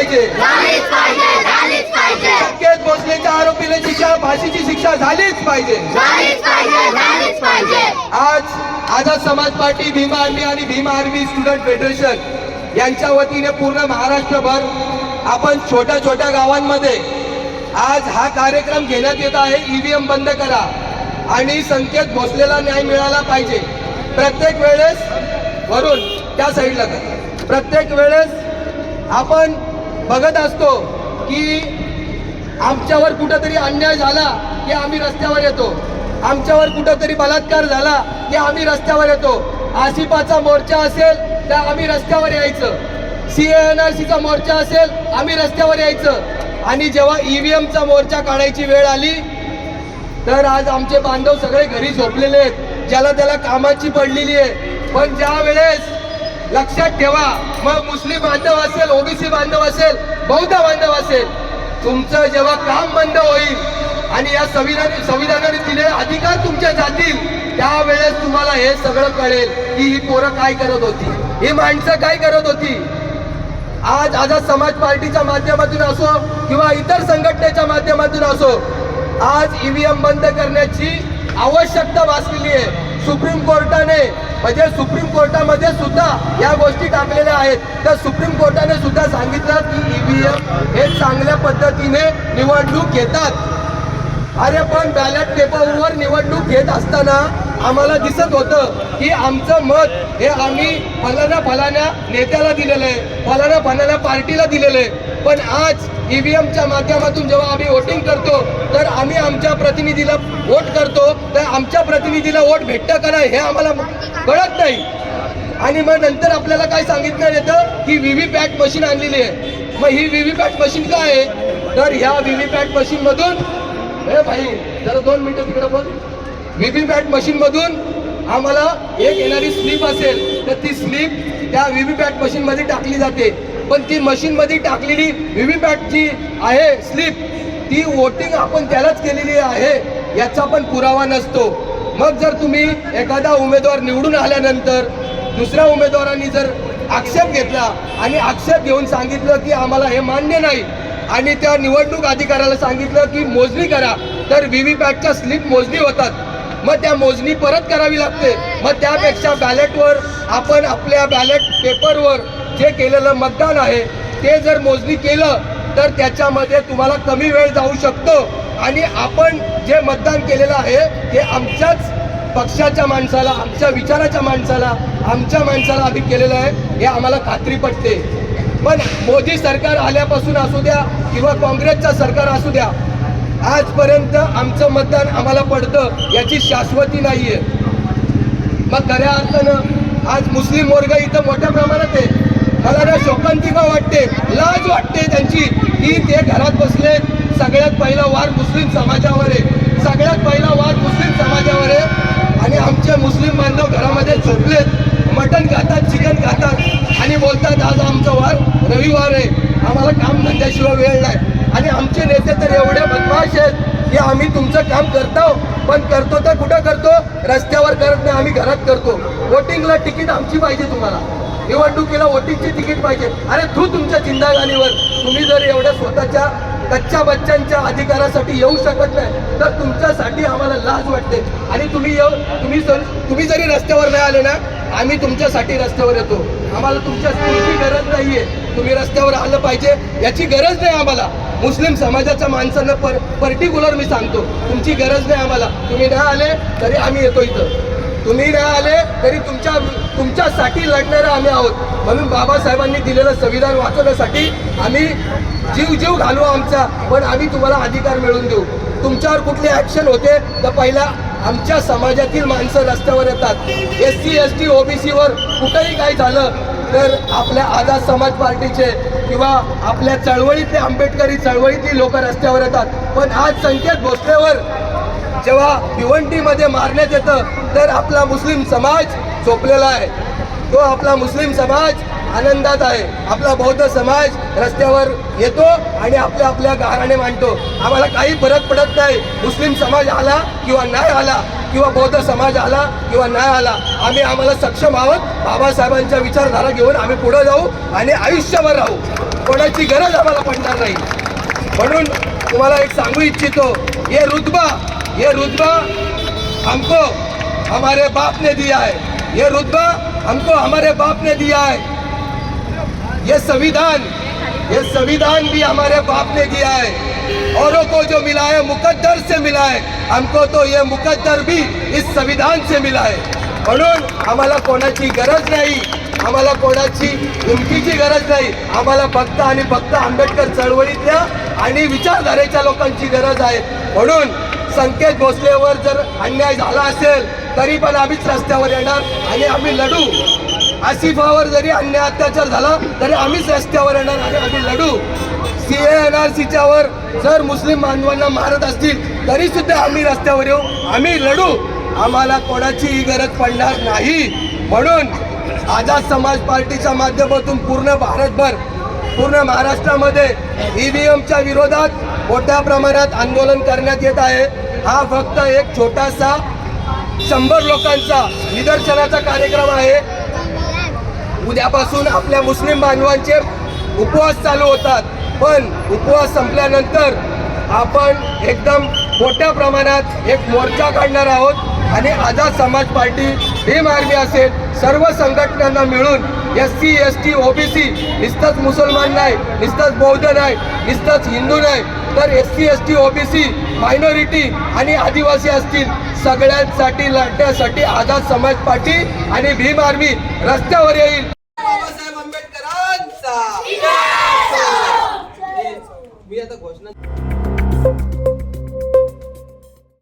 पाहिजे. संकेत भोसलेच्या आरोपीला शिक्षा फाशीची शिक्षा झालीच पाहिजे. आज आझाद समाज पार्टी भीमा आर्मी आणि भीमा आर्मी स्टुडंट फेडरेशन यांच्या वतीने पूर्ण महाराष्ट्रभर आपण छोट्या छोट्या गावांमध्ये आज हा कार्यक्रम घेण्यात येत आहे. ईव्हीएम बंद करा आणि संकेत भोसलेला न्याय मिळाला पाहिजे. प्रत्येक वेळेस वरून त्या साईडला. प्रत्येक वेळेस आपण बघत असतो की आमच्यावर कुठंतरी अन्याय झाला की आम्ही रस्त्यावर येतो. आमच्यावर कुठंतरी बलात्कार झाला की आम्ही रस्त्यावर येतो. आसिफाचा मोर्चा असेल तर आम्ही रस्त्यावर यायचं. सी एन आर सीचा मोर्चा असेल आम्ही रस्त्यावर यायचं. आणि जेव्हा ईव्हीएमचा मोर्चा काढायची वेळ आली तर आज आमचे बांधव सगळे घरी झोपलेले आहेत. ज्याला त्याला कामाची पडलेली आहे. पण ज्या वेळेस लक्षात ठेवा. मग मुस्लिम बांधव असेल ओबीसी बांधव असेल बौद्ध बांधव असेल तुमचं जेव्हा काम बंद होईल आणि या संविधान संविधानाने दिलेले अधिकार तुमच्या जातील त्यावेळेस तुम्हाला हे सगळं कळेल की ही पोरं काय करत होती. ही माणसं काय करत होती. आज आझाद समाज पार्टीच्या माध्यमातून असो किंवा इतर संघटनेच्या माध्यमातून असो आज ईव्हीएम बंद करण्याची आवश्यकता भासलेली आहे. सुप्रीम कोर्टाने म्हणजे सुप्रीम कोर्टामध्ये सुद्धा या गोष्टी टाकलेल्या आहेत. तर सुप्रीम कोर्टाने सुद्धा सांगितलं की ईव्हीएम हे चांगल्या पद्धतीने निवडणूक घेतात अरे पण बॅलेट पेपरवर निवडणूक घेत असताना आम्हाला दिसत होतं की आमचं मत हे आम्ही फलाना फलाना नेत्याला दिलेलं आहे फलाना फलाना पार्टीला दिलेलं आहे. पण आज ईव्हीएमच्या माध्यमातून जेव्हा आम्ही वोटिंग करतो तर आम्ही आमच्या प्रतिनिधीला वोट करतो. तर आमच्या प्रतिनिधीला वोट भेटतं का नाही हे आम्हाला कळत नाही. आणि मग नंतर आपल्याला काय सांगितलं येतं की व्ही व्ही पॅट मशीन आणलेली आहे. मग ही व्ही व्ही पॅट मशीन काय आहे? तर ह्या व्ही व्ही पॅट मशीनमधून हे भाई जरा दोन मिनटं तिकडे बोल व्हीव्हीपॅट मशीनमधून पॅट आम्हाला एक येणारी स्लीप असेल तर ती स्लीप त्या व्हीव्हीपॅट मशीनमध्ये पॅट टाकली जाते. पण ती मशीनमध्ये टाकलेली व्हीव्हीपॅटची जी आहे स्लीप ती वोटिंग आपण त्यालाच केलेली आहे याचा पण पुरावा नसतो. मग जर तुम्ही एखादा उमेदवार निवडून आल्यानंतर दुसऱ्या उमेदवारांनी जर आक्षेप घेतला आणि आक्षेप घेऊन सांगितलं की आम्हाला हे मान्य नाही आणि त्या निवडणूक अधिकाऱ्याला सांगितलं की मोजणी करा तर व्ही व्ही पॅटच्या स्लिप मोजणी होतात. मग त्या मोजणी परत करावी लागते. मग त्यापेक्षा बॅलेटवर आपण आपल्या बॅलेट पेपरवर जे केलेलं मतदान आहे ते जर मोजणी केलं तर त्याच्यामध्ये तुम्हाला कमी वेळ जाऊ शकतो. आणि आपण जे मतदान केलेलं आहे ते आमच्याच पक्षाच्या माणसाला आमच्या विचाराच्या माणसाला आमच्या माणसाला आधी केलेलं आहे हे आम्हाला खात्री पटते. पण मोदी सरकार आल्यापासून असू द्या किंवा काँग्रेसचं सरकार असू द्या आजपर्यंत आमचं मतदान आम्हाला पडतं याची शाश्वती नाही आहे मग खऱ्या अर्थानं आज मुस्लिम वर्ग इथं मोठ्या प्रमाणात आहे. मला ना शोकांतिका वाटते लाज वाटते त्यांची. की ते घरात बसले सगळ्यात पहिला वार मुस्लिम समाजावर आहे. सगळ्यात पहिला वार मुस्लिम समाजावर आहे. आणि आमचे मुस्लिम बांधव घरामध्ये झोपलेत मटण खातात चिकन खातात. आणि बोलतात आज आमचा वार रविवार आहे. आम्हाला काम धंद्याशिवाय वेळ नाही. आणि आमचे नेते तर एवढे बदमाश आहेत की आम्ही तुमचं काम करतो पण करतो तर कुठं करतो? रस्त्यावर करत नाही आम्ही घरात करतो. वोटिंगला तिकीट आमची पाहिजे तुम्हाला. निवडणुकीला वोटिंगची तिकीट पाहिजे. अरे तू तुमच्या जिंदागानीवर. तुम्ही जर एवढ्या स्वतःच्या कच्च्या बच्चांच्या अधिकारासाठी येऊ शकत नाही तर तुमच्यासाठी आम्हाला लाज वाटते. आणि तुम्ही येऊ तुम्ही तुम्ही जरी रस्त्यावर नाही आले ना आम्ही तुमच्यासाठी रस्त्यावर येतो. आम्हाला तुमच्या स्कूलची गरज नाहीये. तुम्ही रस्त्यावर आलं पाहिजे याची गरज नाही आम्हाला. मुस्लिम समाजाच्या माणसांना पर पर्टिक्युलर मी सांगतो. तुमची गरज नाही आम्हाला. तुम्ही नाही आले तरी आम्ही येतो इथं. तुम्ही नाही आले तरी तुमच्या तुमच्यासाठी लढणारे आम्ही आहोत. म्हणून बाबासाहेबांनी दिलेलं संविधान वाचवण्यासाठी आम्ही जीव जीव घालू आमचा. पण आम्ही तुम्हाला अधिकार मिळवून देऊ. तुमच्यावर कुठले ॲक्शन होते तर पहिला आमच्या समाजातील माणसं रस्त्यावर येतात. एस सी एस टी ओबीसीवर कुठंही काही झालं तर आपल्या आझाद समाज पार्टीचे किंवा आपल्या चळवळीतले आंबेडकरी चळवळीतली लोक रस्त्यावर येतात. पण आज संकेत भोसलेवर जेव्हा भिवंडीमध्ये मारण्यात येतं तर आपला मुस्लिम समाज झोपलेला आहे. तो आपला मुस्लिम समाज आनंदात आहे. आपला बौद्ध समाज रस्त्यावर येतो आणि आपल्या आपल्या गाराने मांडतो. आम्हाला काही फरक पडत नाही. मुस्लिम समाज आला किंवा नाही आला किंवा बौद्ध समाज आला किंवा नाही आला आम्ही आम्हाला सक्षम आहोत. बाबासाहेबांच्या विचारधारा घेऊन आम्ही पुढे जाऊ आणि आयुष्यभर राहू. कोणाची गरज आम्हाला पडणार नाही. म्हणून तुम्हाला एक सांगू इच्छितो ये रुतबा ये रुतबा हमको हमारे बाप ने दिया है. ये रुतबा हमको हमारे बाप ने दिया है. ये संविधान ये संविधान भी हमारे बाप ने दिया है। औरों को जो मिला है मुकद्दर से मिला है हमको तो ये मुकद्दर भी इस संविधान से मिला है। म्हणून आम्हाला कोणाची गरज नाही आम्हाला कोणाची उमकीची गरज नाही आम्हाला फक्त आणि फक्त आंबेडकर चळवळीतल्या आणि विचारधारेच्या लोकांची गरज आहे. म्हणून संकेत भोसलेवर जर अन्याय झाला असेल तरी पण आम्हीच रस्त्यावर येणार आणि आम्ही लढू. आसिफावर जरी अन्याय अत्याचार झाला तरी आम्हीच रस्त्यावर येणार आणि आम्ही लढू. सी एन आर सीच्या वर जर मुस्लिम बांधवांना मारत असतील तरी सुद्धा आम्ही रस्त्यावर येऊ आम्ही लढू. आम्हाला कोणाचीही गरज पडणार नाही. म्हणून आझाद समाज पार्टीच्या माध्यमातून पूर्ण भारतभर पूर्ण महाराष्ट्रामध्ये ईव्हीएमच्या विरोधात मोठ्या प्रमाणात आंदोलन करण्यात येत आहे. हा फक्त एक छोटासा शंभर लोकांचा निदर्शनाचा कार्यक्रम आहे. उद्यापासून आपल्या मुस्लिम बांधवांचे उपवास चालू होतात. पण उपवास संपल्यानंतर आपण एकदम मोठ्या प्रमाणात एक मोर्चा काढणार आहोत आणि आझाद समाज पार्टी भीम आर्मी असेल सर्व संघटनांना मिळून S C S T OBC नुसतंच मुसलमान नाही नुसतंच बौद्ध नाही नुसतंच हिंदू नाही तर S C S T OBC minority आणि आदिवासी असतील. सगळ्यांसाठी लढण्यासाठी आझाद समाज पार्टी आणि भीम आर्मी रस्त्यावर येईल.